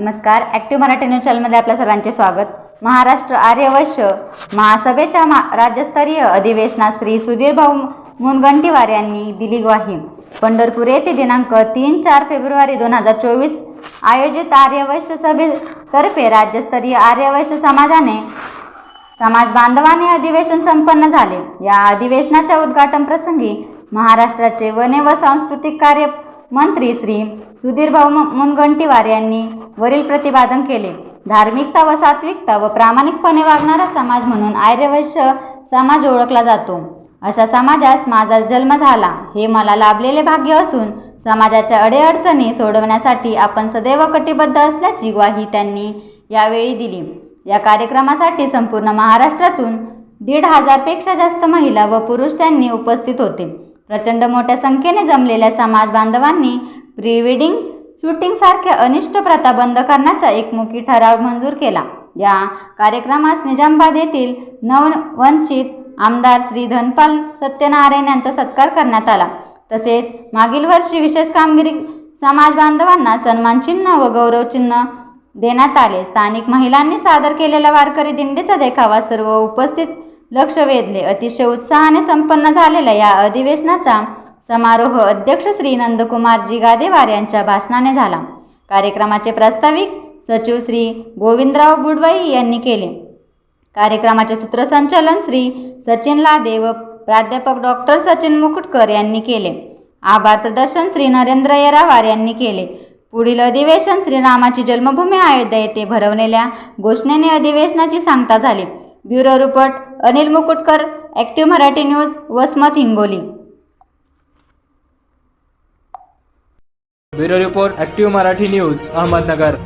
नमस्कार. Active Marathi news चॅनलमध्ये आपल्या सर्वांचे स्वागत. महाराष्ट्र आर्यवैश्य महासभेच्या मा राज्यस्तरीय अधिवेशनात श्री सुधीर भाऊ मुनगंटीवार यांनी दिली ग्वाही पंढरपूर येथे दिनांक तीन चार फेब्रुवारी दोन हजार चोवीस आयोजित आर्यवैश्य सभेतर्फे राज्यस्तरीय आर्यवैश्य समाजाने समाज बांधवाने अधिवेशन संपन्न झाले. या अधिवेशनाच्या उद्घाटन प्रसंगी महाराष्ट्राचे वने व सांस्कृतिक कार्य मंत्री श्री सुधीरभाऊ मुनगंटीवार यांनी वरील प्रतिपादन केले. धार्मिकता व सात्विकता व प्रामाणिकपणे वागणारा समाज म्हणून आर्यवैश्य समाज ओळखला जातो. अशा समाजास माझा जन्म झाला. हे मला लाभलेले भाग्य असून समाजाच्या अडेअडचणी सोडवण्यासाठी आपण सदैव कटिबद्ध असल्याची ग्वाही त्यांनी यावेळी दिली. या कार्यक्रमासाठी संपूर्ण महाराष्ट्रातून दीड हजारपेक्षा जास्त महिला व पुरुष त्यांनी उपस्थित होते. प्रचंड मोठ्या संख्येने जमलेल्या समाज बांधवांनी प्री वेडिंग शूटिंगसारख्या अनिष्ट प्रथा बंद करण्याचा एकमुखी ठराव मंजूर केला. या कार्यक्रमास निजामाबाद येथील नववंचित आमदार श्री धनपाल सत्यनारायण यांचा सत्कार करण्यात आला. तसेच मागील वर्षी विशेष कामगिरी समाज बांधवांना सन्मानचिन्ह व गौरवचिन्ह देण्यात आले. स्थानिक महिलांनी सादर केलेला वारकरी दिंडीचा देखावा सर्व उपस्थित लक्ष वेधले. अतिशय उत्साहाने संपन्न झालेल्या या अधिवेशनाचा समारोह अध्यक्ष श्री नंदकुमारजी गादेवार यांच्या भाषणाने झाला. कार्यक्रमाचे प्रास्ताविक सचिव श्री गोविंदराव बुडवाई यांनी केले. कार्यक्रमाचे सूत्रसंचालन श्री सचिन लादे व प्राध्यापक डॉक्टर सचिन मुकुटकर यांनी केले. आभार प्रदर्शन श्री नरेंद्र येरावार यांनी केले. पुढील अधिवेशन श्रीरामाची जन्मभूमी अयोध्या येथे भरवलेल्या घोषणेने अधिवेशनाची सांगता झाली. Bureau report Anil Mukutkar active Marathi news Vasmat Hingoli. Bureau report active Marathi news Ahmednagar.